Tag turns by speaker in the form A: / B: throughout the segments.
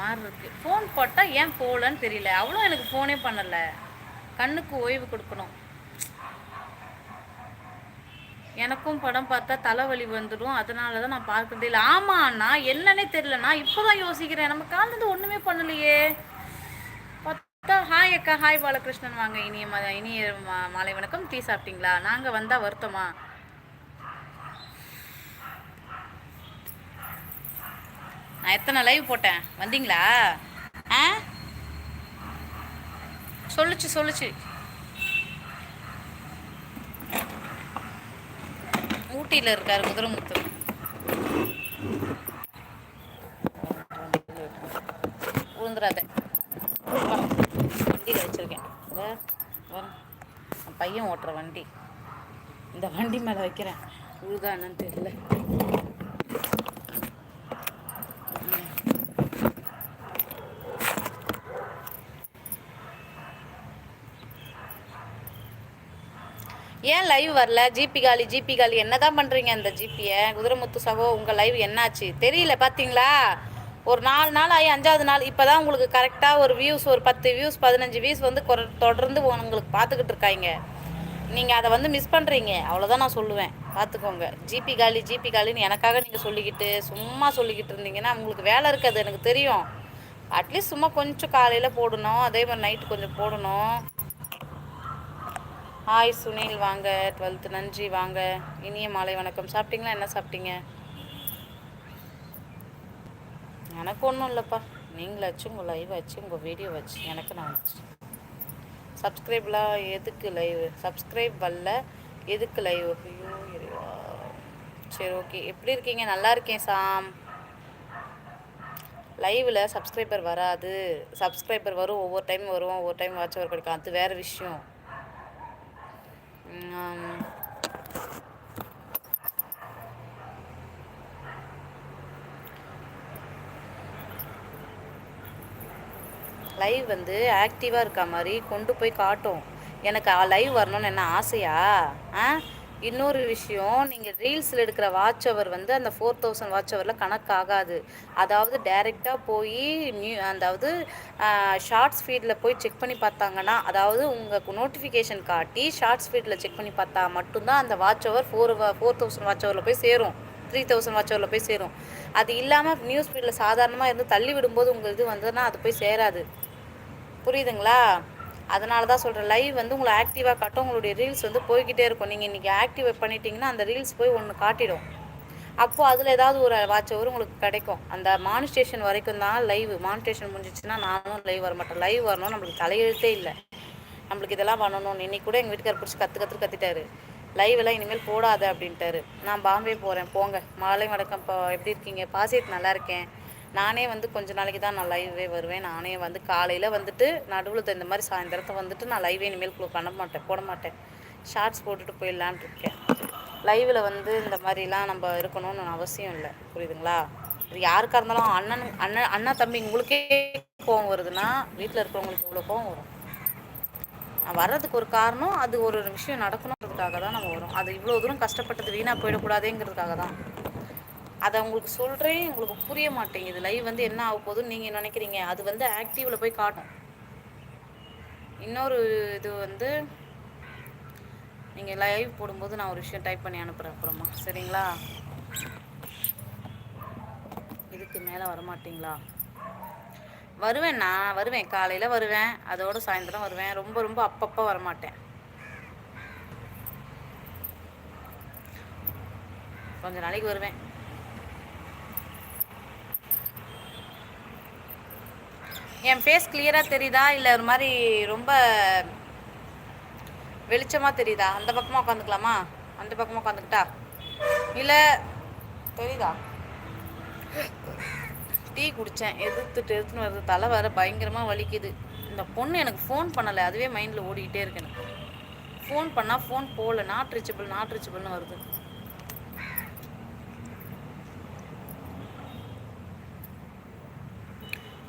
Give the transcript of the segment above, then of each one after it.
A: மாதிரி இருக்கு ஃபோன் போட்டால் ஏன் போகலன்னு தெரியல. அவ்வளோ எனக்கு ஃபோனே பண்ணலை. கண்ணுக்கு ஓய்வு கொடுக்கணும். எனக்கும் படம் பார்த்தா தலைவலி வந்துடும். அதனால தான் நான் பார்க்கறதே இல்லை. ஆமாண்ணா என்னன்னே தெரிலண்ணா இப்போ தான் யோசிக்கிறேன். நம்ம காலேருந்து ஒன்றுமே பண்ணலையே. பார்த்தா ஹாய் அக்கா. ஹாய் பாலகிருஷ்ணன். வாங்க இனிய ம இனிய மாலை வணக்கம். டீ சாப்பிட்டீங்களா? நாங்கள் வந்தால் வருத்தமா? எத்தனை லைவ் போட்டேன்? வந்தீங்களா? ஆ? சொல்லுச்சு சொல்லுச்சு. ஊட்டியில் இருக்கார் குதிரமுத்து உளுந்துராத வண்டியில் வச்சுருக்கேன். என் பையன் ஓட்டுற வண்டி. இந்த வண்டி மேலே வைக்கிறேன். உழுதானு என்னன்னு தெரியல. ஏன் லைவ் வரல? ஜிபி காலி ஜிபி காலி என்னதான் பண்ணுறீங்க அந்த ஜிபியை குதிரைமுத்து சகோ உங்கள் லைவ் என்னாச்சு? தெரியல பார்த்தீங்களா ஒரு நாலு நாள் ஆகி அஞ்சாவது நாள். இப்போ தான் உங்களுக்கு கரெக்டாக ஒரு வியூஸ் ஒரு பத்து வியூஸ் பதினஞ்சு வியூஸ் வந்து தொடர்ந்து உங்களுக்கு பார்த்துக்கிட்டு இருக்காங்க நீங்கள் அதை வந்து மிஸ் பண்ணுறீங்க அவ்வளோதான் நான் சொல்லுவேன். பார்த்துக்கோங்க ஜிபி காலி ஜிபி காலின்னு எனக்காக நீங்கள் சொல்லிக்கிட்டு சும்மா சொல்லிக்கிட்டு இருந்தீங்கன்னா உங்களுக்கு வேலை இருக்காது எனக்கு தெரியும். அட்லீஸ்ட் சும்மா கொஞ்சம் காலையில் போடணும். அதே மாதிரி நைட்டு கொஞ்சம் போடணும். ஹாய் சுனில் வாங்க. டுவெல்த்து நன்றி. வாங்க. இனிய மாலை வணக்கம். சாப்பிட்டீங்களா? என்ன சாப்பிட்டீங்க? எனக்கு ஒன்றும் இல்லைப்பா. நீங்களாச்சும் வச்சு உங்கள் லைவ் வச்சு உங்கள் வீடியோ வச்சு எனக்கு நான் வச்சு. சப்ஸ்கிரைப்லாம் எதுக்கு லைவ் சப்ஸ்கிரைப் வரல. எதுக்கு லைவ் ஐயோ சரி ஓகே எப்படி இருக்கீங்க? நல்லா இருக்கேன் சாம். லைவில் சப்ஸ்கிரைபர் வராது. சப்ஸ்கிரைபர் வரும் ஒவ்வொரு டைம் வரும் ஒவ்வொரு டைம் வாட்ச் அவர் கிடைக்கும் அது வேறு விஷயம். லைவ் வந்து ஆக்டிவாக இருக்க மாதிரி கொண்டு போய் காட்டும். எனக்கு லைவ் வரணும்னு என்ன ஆசையா? ஆ? இன்னொரு விஷயம் நீங்கள் ரீல்ஸில் எடுக்கிற வாட்ச் அவர் வந்து அந்த ஃபோர் தௌசண்ட் வாட்ச் ஹவரில் கணக்காகாது அதாவது டைரெக்டாக போய் நியூ அதாவது ஷார்ட்ஸ் ஃபீடில் போய் செக் பண்ணி பார்த்தாங்கன்னா அதாவது உங்கள் நோட்டிஃபிகேஷன் காட்டி ஷார்ட்ஸ் ஃபீடில் செக் பண்ணி பார்த்தா மட்டும்தான் அந்த watch hour four four thousand watch ஹவரில் போய் சேரும். த்ரீ தௌசண்ட் வாட்ச் ஹவரில் போய் சேரும். அது இல்லாமல் நியூஸ் ஃபீடில் சாதாரணமாக இருந்து தள்ளி விடும்போது உங்கள் இது வந்ததுன்னா அது போய் சேராது. புரியுதுங்களா? அதனால தான் சொல்கிறேன் லைவ் வந்து உங்களை ஆக்டிவாக காட்டும். உங்களுடைய ரீல்ஸ் வந்து போய்கிட்டே இருக்கும். நீங்கள் இன்றைக்கி ஆக்டிவ் பண்ணிட்டீங்கன்னா அந்த ரீல்ஸ் போய் ஒன்று காட்டிடும். அப்போது அதில் ஏதாவது ஒரு வாட்ச் ஹவர் உங்களுக்கு கிடைக்கும். அந்த மானிஸ்டேஷன் வரைக்கும் தான் லைவ் மானிஸ்டேஷன் முடிஞ்சிச்சுன்னா நானும் லைவ் வர மாட்டேன். லைவ் வரணும் நம்மளுக்கு தலையெழுத்தே இல்லை. நம்மளுக்கு இதெல்லாம் பண்ணணும் இன்னைக்கு கூட எங்கள் வீட்டுக்கார் பிடிச்சி கற்று கற்று கத்திட்டாரு. லைவ் எல்லாம் இனிமேல் போடாத அப்படின்ட்டாரு. நான் பாம்பே போகிறேன் போங்க. மாலை வணக்கம் இப்போ எப்படி இருக்கீங்க? பாசியத்து நல்லா இருக்கேன். நானே வந்து கொஞ்ச நாளைக்கு தான் நான் லைவே வருவேன். நானே வந்து காலையில் வந்துட்டு நடுவில் இந்த மாதிரி சாயந்தரத்தை வந்துட்டு நான் லைவே இனிமேல் குழு பண்ண மாட்டேன் போட மாட்டேன். ஷார்ட்ஸ் போட்டுட்டு போயிடலான் இருக்கேன். லைவில் வந்து இந்த மாதிரிலாம் நம்ம இருக்கணும்னு அவசியம் இல்லை. புரியுதுங்களா? இது யாருக்காக இருந்தாலும் அண்ணன் அண்ணன் அண்ணா தம்பி உங்களுக்கே கோவம் வருதுன்னா வீட்டில் இருக்கிறவங்களுக்கு இவ்வளோ கோவம் வரும். நான் வர்றதுக்கு ஒரு காரணம் அது ஒரு விஷயம் நடக்கணுன்றதுக்காக தான் நம்ம வரும். அது இவ்வளோ தூரம் கஷ்டப்பட்டது வீணாக போயிடக்கூடாதேங்கிறதுக்காக தான். அதை உங்களுக்கு சொல்கிறேன் உங்களுக்கு புரிய மாட்டேங்குது. லைவ் வந்து என்ன ஆக போகுதுன்னு நீங்கள் நினைக்கிறீங்க? அது வந்து ஆக்டிவில் போய் காட்டும். இன்னொரு இது வந்து நீங்கள் லைவ் போடும்போது நான் ஒரு விஷயம் டைப் பண்ணி அனுப்புகிறேன் அப்புறமா. சரிங்களா? இதுக்கு மேலே வரமாட்டிங்களா? வருவேன் நான் வருவேன். காலையில் வருவேன். அதோட சாயந்தரம் வருவேன். ரொம்ப ரொம்ப அப்பப்போ வரமாட்டேன். கொஞ்ச நாளைக்கு வருவேன். என் ஃபேஸ் கிளியராக தெரியுதா? இல்லை ஒரு மாதிரி ரொம்ப வெளிச்சமாக தெரியுதா? அந்த பக்கமாக உட்காந்துக்கலாமா? அந்த பக்கமாக உட்காந்துக்கிட்டா? இல்லை தெரியுதா? டீ குடித்தேன் எதிர்த்துட்டு எடுத்துன்னு வருது. தலை வர பயங்கரமாக வலிக்குது. இந்த பொண்ணு எனக்கு ஃபோன் பண்ணலை. அதுவே மைண்டில் ஓடிக்கிட்டே இருக்கு எனக்கு. ஃபோன் பண்ணால் ஃபோன் போகல நாட் ரீச்சபிள் நாட் ரீச்சபிள்னு வருது.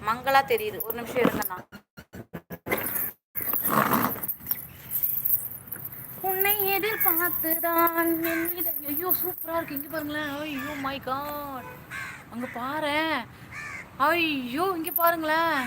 A: மங்களா தெரியுது. ஒரு நிமிஷம் இருங்கண்ணா உன்னை எதிர்பார்த்துதான் என்ன ஐயோ சூப்பரா இருக்கு. இங்க பாருங்களேன். ஐயோ மை காட் அங்க பாரேன். ஐயோ இங்க பாருங்களேன்.